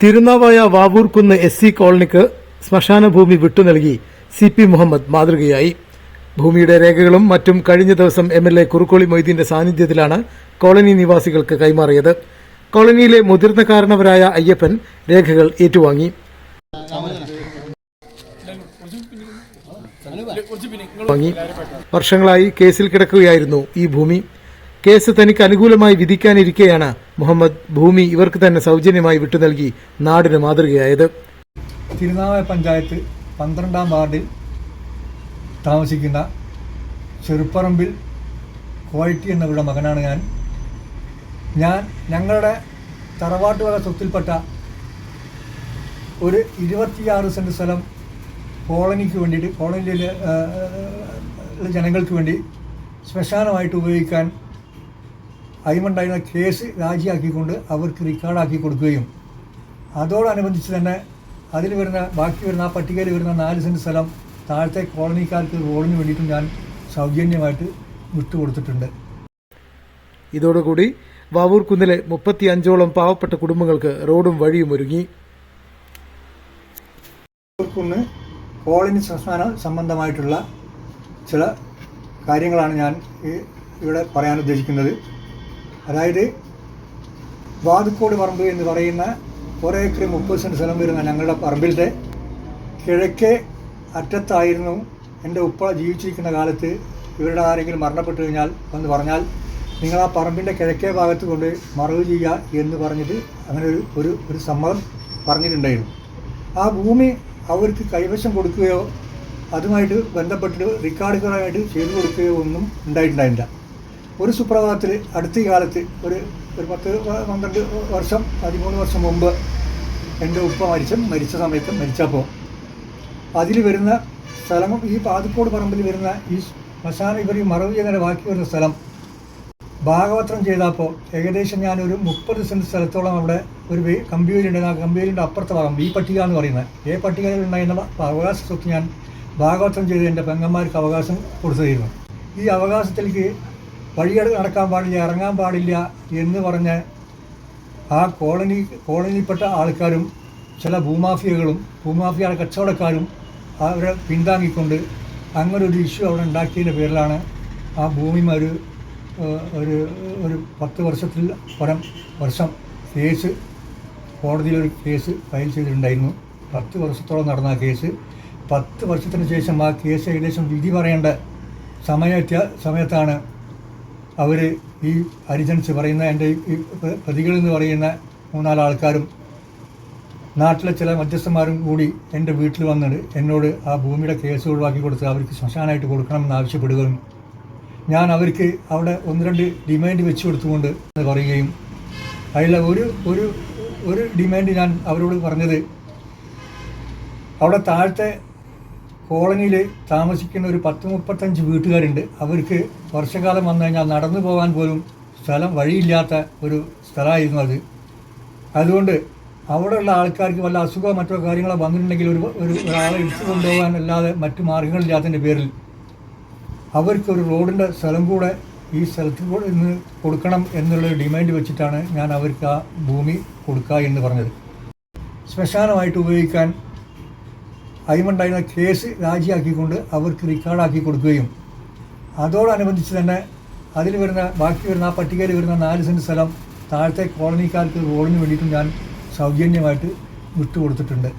Thirunavaya Vavoorkunnu S C കോളനിക്ക് ശ്മശാന ഭൂമി വിട്ടുനൽകി സി പി മുഹമ്മദ് മാതൃകയായി. ഭൂമിയുടെ രേഖകളും മറ്റും കഴിഞ്ഞ ദിവസം എം എൽ എ കുറുക്കോളി മൊയ്തീന്റെ സാന്നിധ്യത്തിലാണ് കോളനി നിവാസികൾക്ക് കൈമാറിയത്. കോളനിയിലെ മുതിർന്ന കാരണവരായ അയ്യപ്പൻ രേഖകൾ ഏറ്റുവാങ്ങി. വർഷങ്ങളായി കേസിൽ കിടക്കുകയായിരുന്നു ഈ ഭൂമി. കേസ് തനിക്ക് അനുകൂലമായി വിധിക്കാനിരിക്കെയാണ് മുഹമ്മദ് ഭൂമി ഇവർക്ക് തന്നെ സൗജന്യമായി വിട്ടു നൽകി നാടിന് മാതൃകയായത്. തിരുനാവായ പഞ്ചായത്ത് പന്ത്രണ്ടാം വാർഡിൽ താമസിക്കുന്ന ചെറുപ്പറമ്പിൽ ക്വാളിറ്റി എന്നവരുടെ മകനാണ് ഞാൻ. ഞാൻ ഞങ്ങളുടെ തറവാട്ട് വക സ്വത്തിൽപ്പെട്ട ഒരു ഇരുപത്തിയാറ് സെന്റ് സ്ഥലം കോളനിക്ക് വേണ്ടിയിട്ട് കോളനിയിലെ ജനങ്ങൾക്ക് വേണ്ടി ശ്മശാനമായിട്ട് ഉപയോഗിക്കാൻ അയിമുണ്ടായിരുന്ന കേസ് രാജിയാക്കിക്കൊണ്ട് അവർക്ക് റിക്കാർഡാക്കി കൊടുക്കുകയും. അതോടനുബന്ധിച്ച് തന്നെ അതിൽ വരുന്ന ബാക്കി വരുന്ന ആ പട്ടികയിൽ വരുന്ന നാല് സെന്റ് സ്ഥലം താഴത്തെ കോളനിക്കാർക്ക് റോഡിന് വേണ്ടിയിട്ടും ഞാൻ സൗജന്യമായിട്ട് വിട്ടുകൊടുത്തിട്ടുണ്ട്. ഇതോടുകൂടി വാവൂർ കുന്നിലെ മുപ്പത്തിയഞ്ചോളം പാവപ്പെട്ട കുടുംബങ്ങൾക്ക് റോഡും വഴിയും ഒരുങ്ങി. കുന്ന് കോളനി സംസ്ഥാന സംബന്ധമായിട്ടുള്ള ചില കാര്യങ്ങളാണ് ഞാൻ ഇവിടെ പറയാൻ ഉദ്ദേശിക്കുന്നത്. അതായത് വാതുക്കോട് പറമ്പ് എന്ന് പറയുന്ന ഒരേക്കർ മുപ്പത് സെന്റ് സ്ഥലം വരുന്ന ഞങ്ങളുടെ പറമ്പിലത്തെ കിഴക്കേ അറ്റത്തായിരുന്നു എന്റെ ഉപ്പ ജീവിച്ചിരിക്കുന്ന കാലത്ത് ഇവരുടെ ആരെങ്കിലും മരണപ്പെട്ടു കഴിഞ്ഞാൽ എന്ന് പറഞ്ഞാൽ നിങ്ങൾ ആ പറമ്പിന്റെ കിഴക്കേ ഭാഗത്ത് കൊണ്ട് മറവ് ചെയ്യുക എന്ന് പറഞ്ഞിട്ട് അങ്ങനെ ഒരു ഒരു ഒരു സമ്മതം പറഞ്ഞിട്ടുണ്ടായിരുന്നു. ആ ഭൂമി അവർക്ക് കൈവശം കൊടുക്കുകയോ അതുമായിട്ട് ബന്ധപ്പെട്ടിട്ട് റെക്കോർഡുകളായിട്ട് ചെയ്തു കൊടുക്കുകയോ ഒന്നും ഉണ്ടായിട്ടുണ്ടായില്ല ഒരു സുപ്രഭാതത്തിൽ അടുത്ത കാലത്ത് ഒരു ഒരു പത്ത് പന്ത്രണ്ട് വർഷം പതിമൂന്ന് വർഷം മുമ്പ് എന്റെ ഉപ്പ മരിച്ച മരിച്ച സമയത്ത് മരിച്ചപ്പോൾ അതിൽ വരുന്ന സ്ഥലം ഈ പാതിക്കോട് പറമ്പിൽ വരുന്ന ഈ ശ്മശാന ഇവർ ഈ മറവ് ചെയ്യുന്നതിന് ബാക്കി വരുന്ന സ്ഥലം ഭാഗവത്രം ചെയ്തപ്പോൾ ഏകദേശം ഞാനൊരു മുപ്പത് സെന്റ് സ്ഥലത്തോളം അവിടെ ഒരു കമ്പ്യൂരിന്റെ ആ കമ്പ്യൂരിന്റെ അപ്പുറത്തെ ഭാഗം ഈ പട്ടിക എന്ന് പറയുന്നത്. ഏ പട്ടികയിൽ ഉണ്ടായിരുന്ന അവകാശ സ്വത്ത് ഞാൻ ഭാഗവത്രം ചെയ്ത് എന്റെ പെങ്ങന്മാർക്ക് അവകാശം കൊടുത്തിരുന്നു ഈ അവകാശത്തിലേക്ക് വഴിയട് നടക്കാൻ പാടില്ല ഇറങ്ങാൻ പാടില്ല എന്ന് പറഞ്ഞ് ആ കോളനി കോളനിയിൽപ്പെട്ട ആൾക്കാരും ചില ഭൂമാഫിയകളും ഭൂമാഫിയ കച്ചവടക്കാരും അവരെ പിന്താങ്ങിക്കൊണ്ട് അങ്ങനെ ഒരു ഇഷ്യൂ അവിടെ ഉണ്ടാക്കിയതിന്റെ പേരിലാണ് ആ ഭൂമി ഒരു ഒരു ഒരു പത്ത് വർഷത്തിൽ പരം വർഷം കേസ് കോടതിയിലൊരു കേസ് ഫയൽ ചെയ്തിട്ടുണ്ടായിരുന്നു. പത്ത് വർഷത്തോളം നടന്ന ആ കേസ്. പത്ത് വർഷത്തിന് ശേഷം ആ കേസ് ഏകദേശം വിധി പറയേണ്ട സമയത്ത സമയത്താണ് അവർ ഈ ഹരിജൻസ് പറയുന്ന എന്റെ ഈ പ്ര- പ്രതികളെന്ന് പറയുന്ന മൂന്നാൽ ആൾക്കാരും നാട്ടിലെ ചില മധ്യസ്ഥന്മാരും കൂടി എന്റെ വീട്ടിൽ വന്നിട്ട് എന്നോട് ആ ഭൂമിയുടെ കേസ് ഒഴിവാക്കി കൊടുത്ത് അവർക്ക് ശ്മശാനമായിട്ട് കൊടുക്കണമെന്ന് ആവശ്യപ്പെടുകയും ഞാൻ അവർക്ക് അവിടെ ഒന്ന് രണ്ട് ഡിമാൻഡ് വെച്ച് കൊടുത്തുകൊണ്ട് എന്ന് പറയുകയും അതിലെ ഒരു ഒരു ഒരു ഡിമാൻഡ് ഞാൻ അവരോട് പറഞ്ഞത് അവിടെ താഴത്തെ കോളനിയിൽ താമസിക്കുന്ന ഒരു പത്ത് മുപ്പത്തഞ്ച് വീട്ടുകാരുണ്ട്. അവർക്ക് വർഷകാലം വന്നു കഴിഞ്ഞാൽ നടന്നു പോകാൻ പോലും സ്ഥലം വഴിയില്ലാത്ത ഒരു സ്ഥലമായിരുന്നു അത്. അതുകൊണ്ട് അവിടെയുള്ള ആൾക്കാർക്ക് വല്ല അസുഖമോ മറ്റോ കാര്യങ്ങളോ വന്നിട്ടുണ്ടെങ്കിൽ ഒരു ഒരു ഒരാളെ ഇടിച്ചു കൊണ്ടുപോകാൻ അല്ലാതെ മറ്റു മാർഗങ്ങളില്ലാത്തതിന്റെ പേരിൽ അവർക്ക് ഒരു റോഡിന്റെ സ്ഥലം കൂടെ ഈ സ്ഥലത്ത് കൂടെ ഇന്ന് കൊടുക്കണം എന്നുള്ള ഡിമാൻഡ് വെച്ചിട്ടാണ് ഞാൻ അവർക്ക് ആ ഭൂമി കൊടുക്കുക എന്ന് പറഞ്ഞത്. ശ്മശാനമായിട്ട് ഉപയോഗിക്കാൻ അയിമുണ്ടായിരുന്ന കേസ് രാജിയാക്കിക്കൊണ്ട് അവർക്ക് റിക്കാർഡാക്കി കൊടുക്കുകയും. അതോടനുബന്ധിച്ച് തന്നെ അതിൽ വരുന്ന ബാക്കി വരുന്ന ആ പട്ടികയിൽ വരുന്ന നാല് സെന്റ് സ്ഥലം താഴത്തെ കോളനിക്കാർക്ക് റോഡിന് വേണ്ടിയിട്ടും ഞാൻ സൗജന്യമായിട്ട് വിട്ടുകൊടുത്തിട്ടുണ്ട്.